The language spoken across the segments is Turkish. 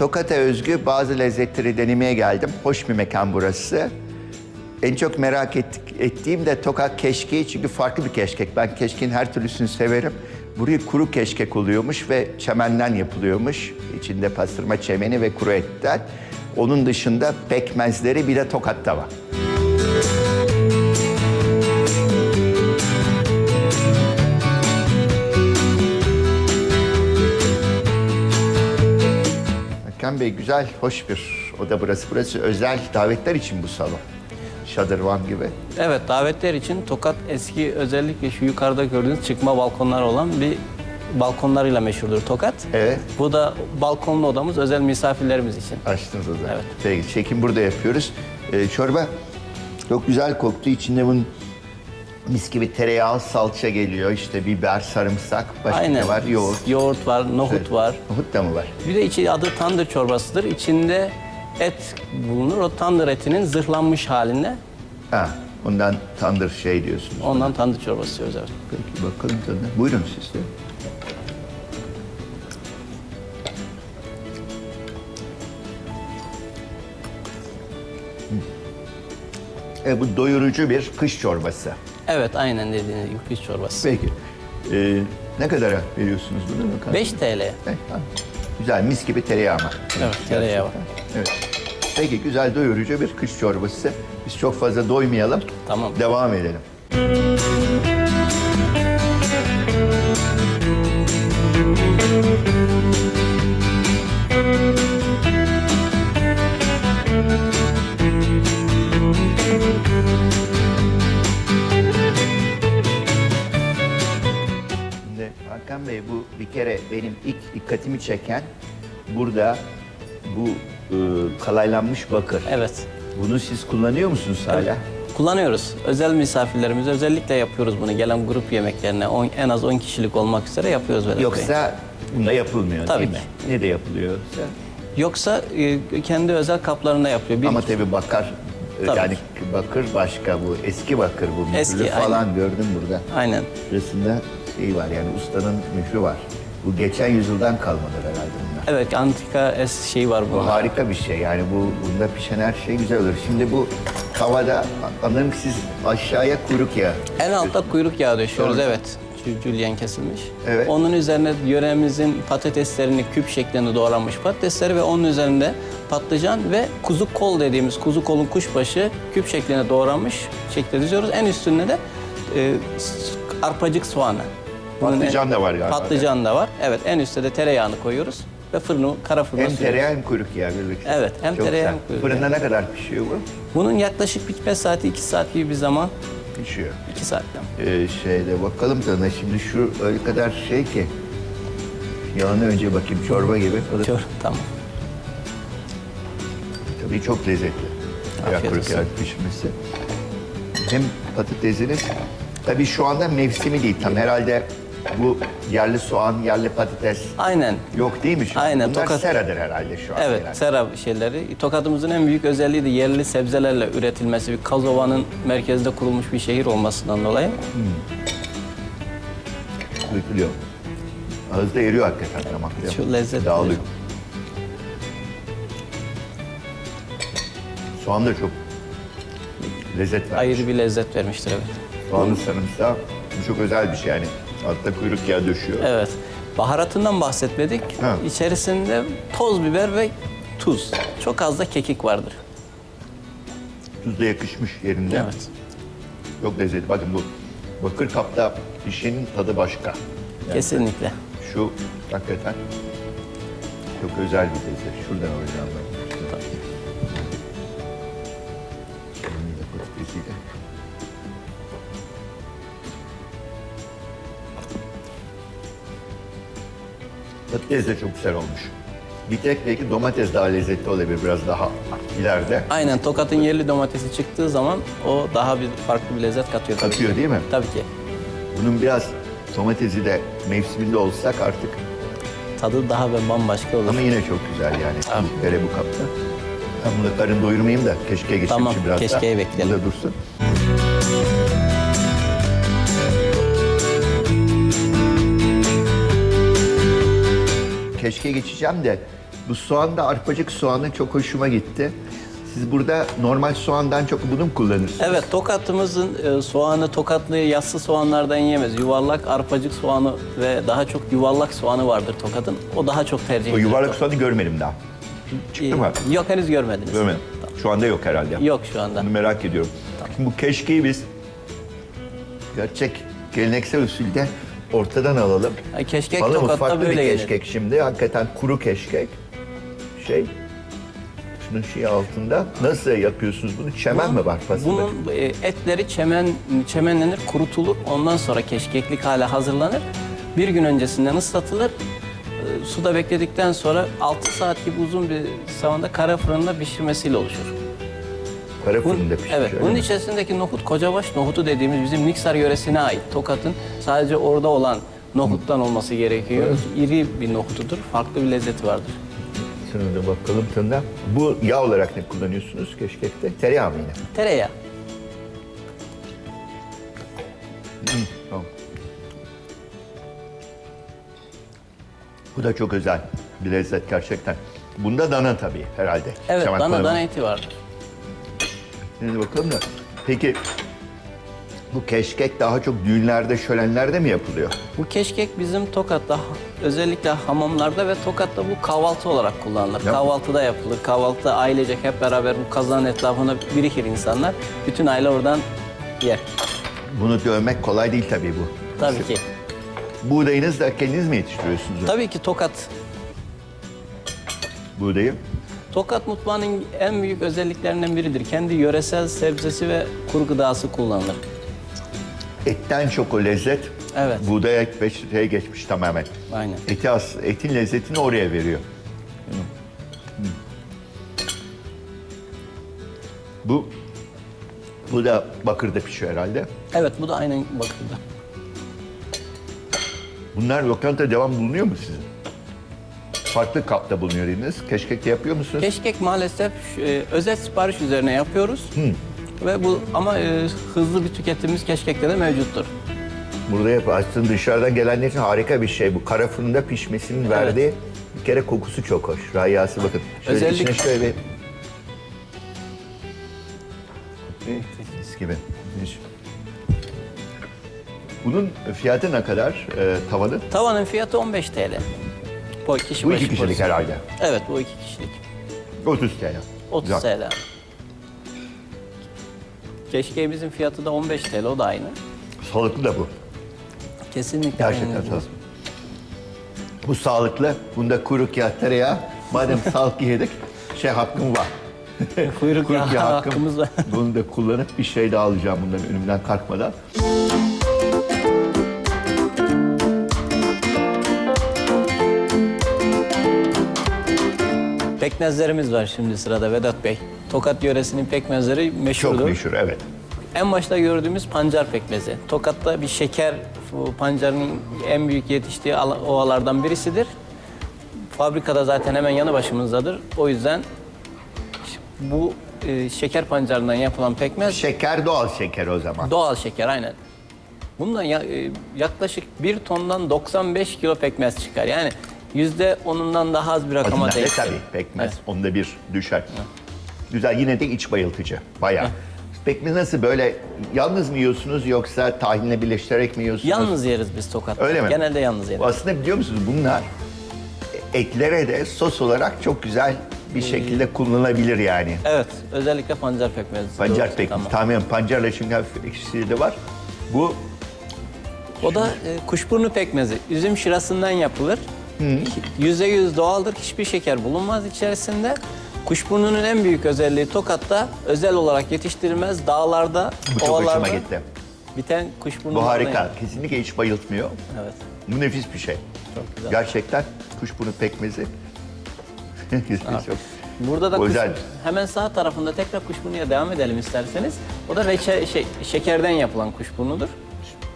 Tokat'a özgü bazı lezzetleri denemeye geldim. Hoş bir mekan burası. En çok merak ettiğim de Tokat keşkeği çünkü farklı bir keşkek. Ben keşkeğin her türlüsünü severim. Burayı kuru keşkek oluyormuş ve çemenden yapılıyormuş. İçinde pastırma çemeni ve kuru etten. Onun dışında pekmezleri bir de Tokat'ta var. Hakan Bey güzel, hoş bir oda burası. Burası özel davetler için bu salon. Şadırvan gibi. Evet, davetler için Tokat eski özellikle şu yukarıda gördüğünüz çıkma balkonlar olan bir balkonlarıyla meşhurdur Tokat. Evet. Bu da balkonlu odamız özel misafirlerimiz için. Açtınız o zaman. Evet. Peki, çekim burada yapıyoruz. Ee, çorba çok güzel koktu. İçinde bunun mis gibi tereyağı, salça geliyor. İşte biber, sarımsak, başka Aynen. ne var? Yoğurt. Yoğurt var, nohut var. Nohut da mı var? Bir de içi adı tandır çorbasıdır. İçinde et bulunur. O tandır etinin zırhlanmış haline Ha, ondan tandır şey diyorsunuz. ondan tandır çorbası diyoruz evet. Peki bakalım tadına. Buyurun siz de. E, bu doyurucu bir kış çorbası. Evet, aynen dediğiniz gibi kış çorbası. Peki. Ee, ne kadara veriyorsunuz bunu? Ne kadar? 5 TL. Evet, ha. Güzel, mis gibi tereyağı var. Evet, tereyağı var. Evet. Peki, güzel doyurucu bir kış çorbası. Biz çok fazla doymayalım. Tamam. Devam edelim. Dikkatimi çeken burada bu e, kalaylanmış bakır. Evet. Bunu siz kullanıyor musunuz hala? Kullanıyoruz. Özel misafirlerimize özellikle yapıyoruz bunu. Gelen grup yemeklerine on- en az 10 kişilik olmak üzere yapıyoruz Vedat Bey. Yoksa bunda yapılmıyor Tabii değil ki. mi? Ne de yapılıyor? Yoksa e, kendi özel kaplarında yapıyor. Bir, Ama tabii bakar e, Tabii yani bakır başka bu eski bakır bu Eski, falan gördüm burada. Aynen. Şurasında şey var yani ustanın mührü var. Bu geçen yüzyıldan kalmadır herhalde bunlar. Evet antika es şey var Bu bunun. harika bir şey yani bu bunda pişen her şey güzel olur. Şimdi bu tavada anlarım ki siz aşağıya kuyruk yağı. En altta kuyruk yağı döşüyoruz Doğru. evet. Jü- Jülyen kesilmiş. Evet. Onun üzerine yöremizin patateslerini küp şeklinde doğranmış patatesleri ve onun üzerinde patlıcan ve kuzu kol dediğimiz kuzu kolun kuşbaşı küp şeklinde doğranmış şekilde diziyoruz. En üstünde de e, s- arpacık soğanı. Bunun Patlıcan en- da var galiba. Patlıcan da var. Evet en üstte de tereyağını koyuyoruz ve fırını kara fırına Hem sürüyoruz. tereyağı hem kuyruk yağı birlikte. Evet, hem Çok tereyağı güzel. hem kuyruk Fırında ne kadar pişiyor bu? Bunun yaklaşık bitme saati 2 saat gibi bir zaman. Pişiyor. 2 saatten. Ee, şeyde bakalım tadına şimdi şu öyle kadar şey ki yağını önce bakayım çorba gibi. O da tamam. tabii çok lezzetli. Afiyet Ayak kuyruk olsun. yağı pişmesi. Hem patatesiniz tabii şu anda mevsimi değil tam herhalde bu yerli soğan, yerli patates Aynen. yok değil mi şu an? Aynen, Bunlar Tokat- seradır herhalde şu an. Evet, herhalde. sera şeyleri. Tokat'ımızın en büyük özelliği de yerli sebzelerle üretilmesi. Bir Kazova'nın merkezde kurulmuş bir şehir olmasından dolayı. Dökülüyor. Ağızda eriyor hakikaten damakta. Şu lezzetli. Dağılıyor. Soğan da çok lezzet vermiş. Ayrı bir lezzet vermiştir evet. Soğanlı sarımsağı bu çok özel bir şey yani. Altta kuyruk yağı döşüyor. Evet. Baharatından bahsetmedik. Ha. İçerisinde toz biber ve tuz. Çok az da kekik vardır. Tuz da yakışmış yerinde. Evet. Çok lezzetli. Bakın bu bakır kapta pişenin tadı başka. Yani Kesinlikle. Şu hakikaten çok özel bir lezzet. Şuradan alacağım ben. Patates de çok güzel olmuş. Bir tek belki domates daha lezzetli olabilir biraz daha ileride. Aynen Tokat'ın yerli domatesi çıktığı zaman o daha bir farklı bir lezzet katıyor tabii Katıyor ki. değil mi? Tabii ki. Bunun biraz domatesi de mevsiminde olsak artık Tadı daha ve bambaşka olur. ama yine çok güzel yani. Kere bu kapta. Ben bunu karın doyurmayayım da keşke geçeyim Tamam, şimdi biraz keşkeyi da. bekleyelim. Burada dursun. Keşke geçeceğim de Bu soğan da arpacık soğanı çok hoşuma gitti. Siz burada normal soğandan çok bunu mu kullanırsınız? Evet, tokatımızın e, soğanı tokatlı yassı soğanlardan yiyemez. Yuvarlak arpacık soğanı ve daha çok yuvarlak soğanı vardır tokatın. O daha çok tercih O edilir. yuvarlak soğanı görmedim daha. Çıktı mı? Yok henüz görmediniz. Görmedim. Şu anda yok herhalde. Yok şu anda. Bunu merak ediyorum. Şimdi bu keşkeyi biz gerçek geleneksel usulde ortadan alalım. Ha, keşkek Bana farklı böyle bir gelir. keşkek şimdi. Hakikaten kuru keşkek. Şey, şunun şey altında. Nasıl yapıyorsunuz bunu? Çemen mi var fasılda? Bunun e, etleri çemen çemenlenir, kurutulur. Ondan sonra keşkeklik hale hazırlanır. Bir gün öncesinden ıslatılır. E, Suda bekledikten sonra 6 saat gibi uzun bir zamanda kara fırında pişirmesiyle oluşur. Kara fırında pişmiş. evet, bunun içerisindeki nohut kocabaş nohutu dediğimiz bizim Niksar yöresine ait. Tokat'ın sadece orada olan nohuttan olması gerekiyor. İri bir nohutudur. Farklı bir lezzeti vardır. Şuna da bakalım tadına. Bu yağ olarak ne kullanıyorsunuz keşkekte? Tereyağı mı yine? Tereyağı. Tamam. Bu da çok özel bir lezzet gerçekten. Bunda dana tabii herhalde. Evet, Çamak dana dana eti vardır. Şimdi bakalım da. Peki bu keşkek daha çok düğünlerde, şölenlerde mi yapılıyor? Bu keşkek bizim Tokat'ta özellikle hamamlarda ve Tokat'ta bu kahvaltı olarak kullanılır. Yap- Kahvaltıda yapılır. Kahvaltıda ailecek hep beraber bu kazanın etrafında birikir insanlar. Bütün aile oradan yer. Bunu dövmek kolay değil tabii bu. Tabii ki. Buğdayınız da kendiniz mi yetiştiriyorsunuz? Tabii ki Tokat. Buğdayı. Tokat mutfağının en büyük özelliklerinden biridir. Kendi yöresel sebzesi ve kuru gıdası kullanılır. Etten çok o lezzet. Evet. Buğdaya ve şeye geçmiş tamamen. Aynen. Eti as, etin lezzetini oraya veriyor. Bu bu da bakırda pişiyor herhalde. Evet bu da aynen bakırda. Bunlar lokanta devam bulunuyor mu sizin? Farklı kapta bulunuyor dediniz. Keşkek yapıyor musunuz? Keşkek maalesef e, özel sipariş üzerine yapıyoruz. Ve bu ama e, hızlı bir tüketimimiz keşkekte de mevcuttur. Burada yap. Aslında dışarıdan gelenler için harika bir şey bu. Kara fırında pişmesinin verdiği bir kere kokusu çok hoş. Rayası bakın. Şöyle Özellikle- içine şöyle bir... Mis gibi. Bunun fiyatı ne kadar e, tavanın? Tavanın fiyatı 15 TL. Bu kişi Bu başı iki kişilik porsiyon. herhalde. Evet bu iki kişilik. 30 TL. 30 Güzel. TL. Keşkeğimizin fiyatı da 15 TL o da aynı. Sağlıklı da bu. Kesinlikle Gerçekten aynı. sağlıklı. Bu sağlıklı. Bunda kuyruk yağı, tereyağı. Madem sağlıklı yedik, şey hakkım var. Kuyruk yağı hakkımız var. Bunu da kullanıp bir şey daha alacağım bunların önümden kalkmadan. Pekmezlerimiz var şimdi sırada Vedat Bey. Tokat yöresinin pekmezleri meşhurdur. Çok meşhur, evet. En başta gördüğümüz pancar pekmezi. Tokat'ta bir şeker bu pancarın en büyük yetiştiği ala- ovalardan birisidir. Fabrikada zaten hemen yanı başımızdadır. O yüzden bu e, şeker pancarından yapılan pekmez Şeker doğal şeker o zaman. doğal şeker aynen. Bundan ya- e, yaklaşık bir tondan 95 kilo pekmez çıkar. Yani yüzde onundan daha az bir rakama Azından denk tabii pekmez. Evet. Onda bir düşer. Güzel yine de iç bayıltıcı. Bayağı. Pekmez nasıl böyle yalnız mı yiyorsunuz yoksa tahinle birleştirerek mi yiyorsunuz? Yalnız yeriz biz Tokat'ta. Öyle mi? Genelde yalnız yeriz. Aslında biliyor musunuz bunlar etlere de sos olarak çok güzel bir şekilde kullanılabilir yani. Evet, özellikle pancar pekmezi. Pancar Doğru, pekmez. tamam. Tamamen pancarla çünkü hafif ekşisi de var. Bu O da e, kuşburnu pekmezi. Üzüm şırasından yapılır. Yüzde yüz doğaldır. Hiçbir şeker bulunmaz içerisinde. Kuşburnunun en büyük özelliği Tokat'ta özel olarak yetiştirilmez. Dağlarda, bu çok ovalarda hoşuma gitti. biten kuşburnu. Bu harika. Kesinlikle hiç bayıltmıyor. Evet. Bu nefis bir şey. Çok güzel. Gerçekten kuşburnu pekmezi. çok Burada da kuş- hemen sağ tarafında tekrar kuşburnuya devam edelim isterseniz. O da reçe, şey, şekerden yapılan kuşburnudur.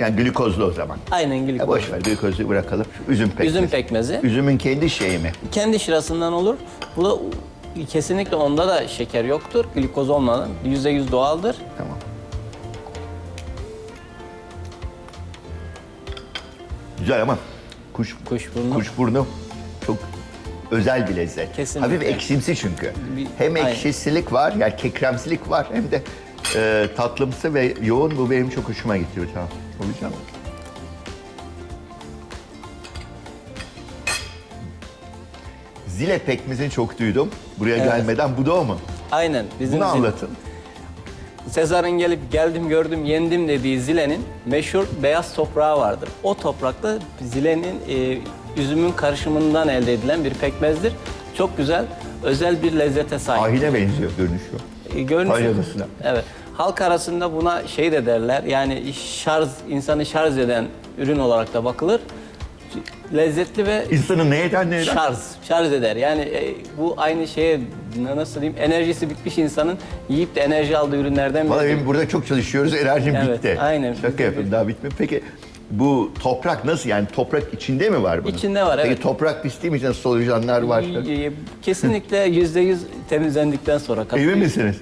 Yani glikozlu o zaman. Aynen Ya glikoz. boş ver glikozlu bırakalım. Şu üzüm pekmezi. Üzüm pekmezi. Üzümün kendi şeyi mi? Kendi şırasından olur. Bu da kesinlikle onda da şeker yoktur. Glikoz olmadan yüzde yüz doğaldır. Tamam. Güzel ama kuş Kuşburnu. kuşburnu çok özel bir lezzet. Kesinlikle. Hafif ekşimsi çünkü. Bir- Hem aynen. ekşisilik var, yani kekremsilik var hem de e, tatlımsı ve yoğun. Bu benim çok hoşuma gitti hocam. Hocam. Zile pekmezini çok duydum buraya Evet. gelmeden. Bu da o mu? Aynen. Bizim Bunu zil- anlatın. Sezar'ın gelip geldim gördüm yendim dediği Zile'nin meşhur beyaz toprağı vardır. O toprakta Zile'nin e, üzümün karışımından elde edilen bir pekmezdir. Çok güzel, özel bir lezzete sahip. Ahine benziyor görünüşü. E, görünüşü-. Evet. Halk arasında buna şey de derler. Yani şarj, insanı şarj eden ürün olarak da bakılır. Lezzetli ve İnsanı neyden neyden? şarj, şarj eder. Yani e, bu aynı şeye nasıl diyeyim enerjisi bitmiş insanın yiyip de enerji aldığı ürünlerden Vallahi biri. benim burada çok çalışıyoruz, enerjim Evet, bitti. aynen. Şaka yapıyorum, daha bitmedi. Peki bu toprak nasıl yani toprak içinde mi var bunun? İçinde var, Peki evet. toprak pisliği mi için solucanlar var? Kesinlikle yüzde yüz temizlendikten sonra. Emin misiniz?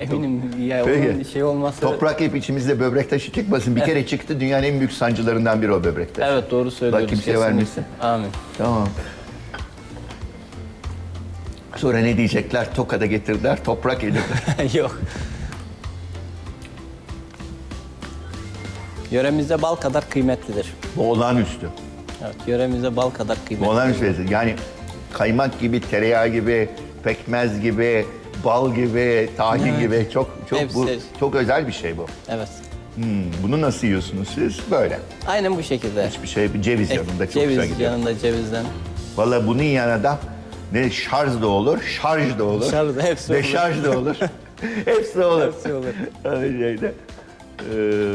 Eminim. Ya Peki. onun şey olmazsa. Toprak hep içimizde böbrek taşı çıkmasın. Bir kere çıktı dünyanın en büyük sancılarından biri o böbrek taşı. Evet doğru söylüyorsun. Allah kimseye kesinlikle. vermesin. Amin. Tamam. Sonra ne diyecekler? Tokada getirdiler, toprak yedirdiler. Yok. Yöremizde bal kadar kıymetlidir. Bu olağanüstü. Evet, yöremizde bal kadar Bu kıymetli. olağanüstü. Yani kaymak gibi, tereyağı gibi, pekmez gibi, bal gibi, tahin gibi çok çok bu Hepsi. çok özel bir şey bu. Evet. Hmm, bunu nasıl yiyorsunuz siz? Böyle. Aynen bu şekilde. Hiçbir şey, ceviz yanında çok Ceviz güzel gidiyor. yanında cevizden. Vallahi bunun yanında da ne şarj da olur, şarj da olur. Şarj da, hepsi Ve olur. şarj da olur. hepsi olur. Hepsi olur. Öyle şeyde. Ee,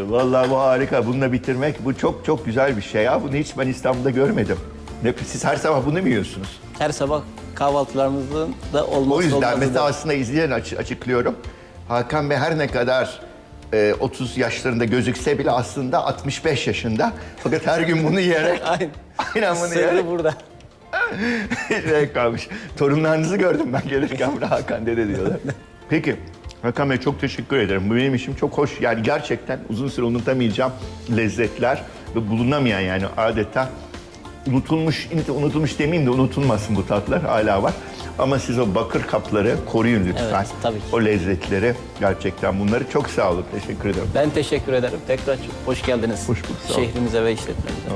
vallahi bu harika. Bununla bitirmek bu çok çok güzel bir şey ya. Bunu hiç ben İstanbul'da görmedim. Ne, siz her sabah bunu mu yiyorsunuz? Her sabah kahvaltılarımızın da olması O yüzden mesela aslında izleyen açı- açıklıyorum. Hakan Bey her ne kadar e, 30 yaşlarında gözükse bile aslında 65 yaşında. Fakat her gün bunu yiyerek, Aynen. aynen bunu yiyerek Sırrı burada. şey kalmış. Torunlarınızı gördüm ben gelirken buraya Hakan dede diyorlar. Peki Hakan Bey çok teşekkür ederim. Bu benim işim çok hoş. Yani gerçekten uzun süre unutamayacağım lezzetler ve bulunamayan yani adeta unutulmuş, unutulmuş demeyeyim de unutulmasın bu tatlar hala var. Ama siz o bakır kapları koruyun lütfen. Evet, tabii ki. O lezzetleri gerçekten bunları çok sağ olun. Teşekkür ederim. Ben teşekkür ederim. Tekrar hoş geldiniz. Hoş bulduk, sağ olun. Şehrimize ve işletmemize.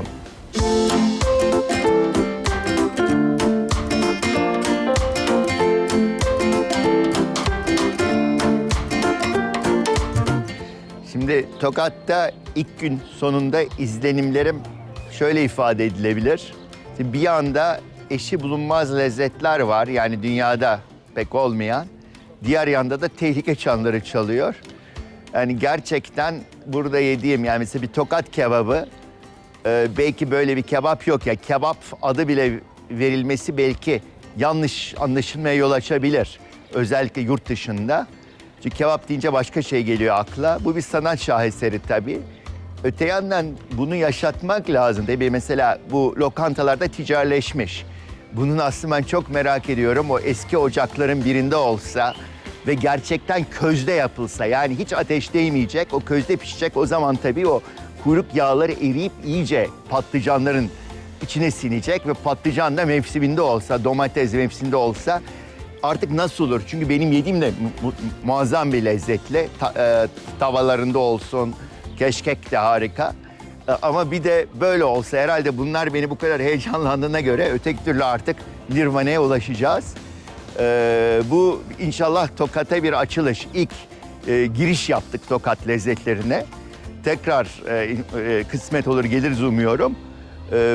Şimdi Tokat'ta ilk gün sonunda izlenimlerim şöyle ifade edilebilir. Bir yanda eşi bulunmaz lezzetler var yani dünyada pek olmayan. Diğer yanda da tehlike çanları çalıyor. Yani gerçekten burada yediğim yani mesela bir tokat kebabı e, belki böyle bir kebap yok ya kebap adı bile verilmesi belki yanlış anlaşılmaya yol açabilir. Özellikle yurt dışında. Çünkü kebap deyince başka şey geliyor akla. Bu bir sanat şaheseri tabii. Öte yandan bunu yaşatmak lazım. Tabii mesela bu lokantalarda ticarileşmiş. Bunun aslında ben çok merak ediyorum. O eski ocakların birinde olsa ve gerçekten közde yapılsa yani hiç ateş değmeyecek, o közde pişecek. O zaman tabii o kuyruk yağları eriyip iyice patlıcanların içine sinecek ve patlıcan da mevsiminde olsa, domates mevsiminde olsa artık nasıl olur? Çünkü benim yediğim de mu- muazzam bir lezzetle. Ta- e, tavalarında olsun, keşkek de harika. E, Ama bir de böyle olsa herhalde bunlar beni bu kadar heyecanlandığına göre öteki türlü artık Nirvana'ya ulaşacağız. Ee, bu inşallah Tokat'a bir açılış. İlk e, giriş yaptık Tokat lezzetlerine. Tekrar e, e, kısmet olur geliriz umuyorum.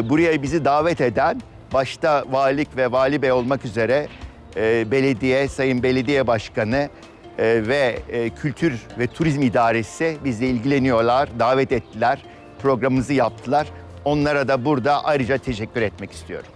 Buraya bizi davet eden başta valilik ve vali bey olmak üzere e, belediye, sayın belediye başkanı e, ve e, kültür ve turizm idaresi bizle ilgileniyorlar, davet ettiler, programımızı yaptılar. Onlara da burada ayrıca teşekkür etmek istiyorum.